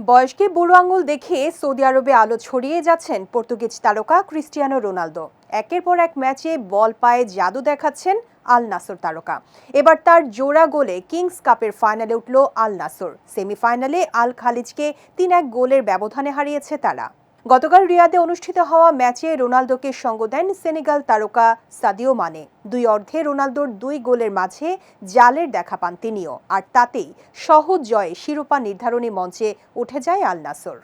বয়সকে বুড়ো আঙুল দেখিয়ে সৌদি আরবে আলো ছড়িয়ে যাচ্ছেন পর্তুগিজ তারকা ক্রিস্টিয়ানো রোনালদো। একের পর এক ম্যাচে বল পায়ে জাদু দেখাচ্ছেন আল নাসর তারকা। এবার তার জোড়া গোলে কিংস কাপের ফাইনালে উঠল আল নাসর। সেমিফাইনালে আল খালিজকে তিন এক গোলের ব্যবধানে হারিয়েছে তারা। গতকাল রিয়াদে অনুষ্ঠিত হওয়া ম্যাচে রোনালদোকে সঙ্গ দেন সেনেগাল তারকা সাদিও মানে। দুই অর্ধে রোনালদোর দুই গোলের মাঝে জালের দেখা পান তিনিও। আর তাতেই সহজ জয়ে শিরোপা নির্ধারণী মঞ্চে উঠে যায় আল নাসর।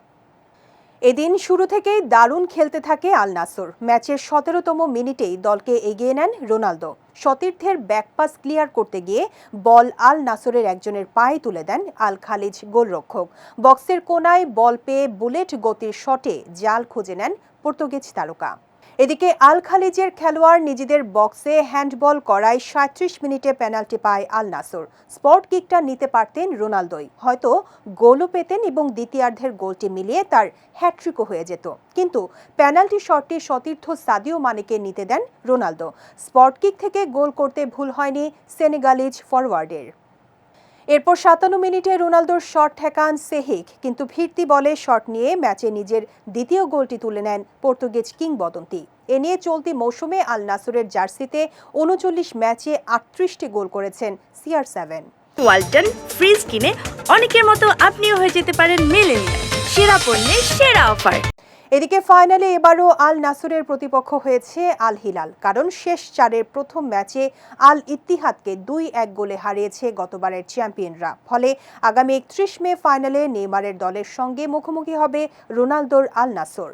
এদিন শুরু থেকেই দারুণ খেলতে থাকে আল নাসর। ম্যাচের সতেরোতম মিনিটেই দলকে এগিয়ে নেন রোনালদো। সতীর্থের ব্যাকপাস ক্লিয়ার করতে গিয়ে বল আল নাসরের একজনের পায়ে তুলে দেন আল খালিজ গোলরক্ষক। বক্সের কোনায় বল পেয়ে বুলেট গতির শটে জাল খুঁজে নেন পর্তুগিজ তারকা। এদিকে আল খালিজের খেলোয়াড় নিজেদের বক্সে হ্যান্ডবল করায় সাঁত্রিশ মিনিটে পেনাল্টি পায় আল নাসর স্পট কিকটা নিতে পারতেন রোনালদোই। হয়তো গোলও পেতেন এবং দ্বিতীয়ার্ধের গোলটি মিলিয়ে তার হ্যাট্রিকও হয়ে যেত। কিন্তু পেনাল্টি শটটি সতীর্থ সাদিও মানেকে নিতে দেন রোনালদো। স্পট কিক থেকে গোল করতে ভুল হয়নি সেনেগালিজ ফরওয়ার্ডের এরপর সাতান্ন মিনিটে রোনালদোর শট ঠেকান সেহিক কিন্তু ফিরতি বলে শট নিয়ে ম্যাচে নিজের দ্বিতীয় গোলটি তুলে নেন পর্তুগিজ কিংবদন্তি। এ নিয়ে চলতি মৌসুমে আল নাসরের জার্সিতে উনচল্লিশ ম্যাচে আটত্রিশটি গোল করেছেন সিআর সেভেন। ওয়ালটন ফ্রিজ কিনে অনেকের মতো আপনিও হয়ে যেতে পারেন মেলেনিয়া সেরা পণ্যের সেরা অফার। এদিকে ফাইনালে এবারও আল নাসরের প্রতিপক্ষ হয়েছে আল হিলাল, কারণ শেষ চারের প্রথম ম্যাচে আল ইতিহাদকে দুই এক গোলে হারিয়েছে গতবারের চ্যাম্পিয়নরা। ফলে আগামী একত্রিশ মে ফাইনালে নেইমারের দলের সঙ্গে মুখোমুখি হবে রোনালদোর আল নাসর।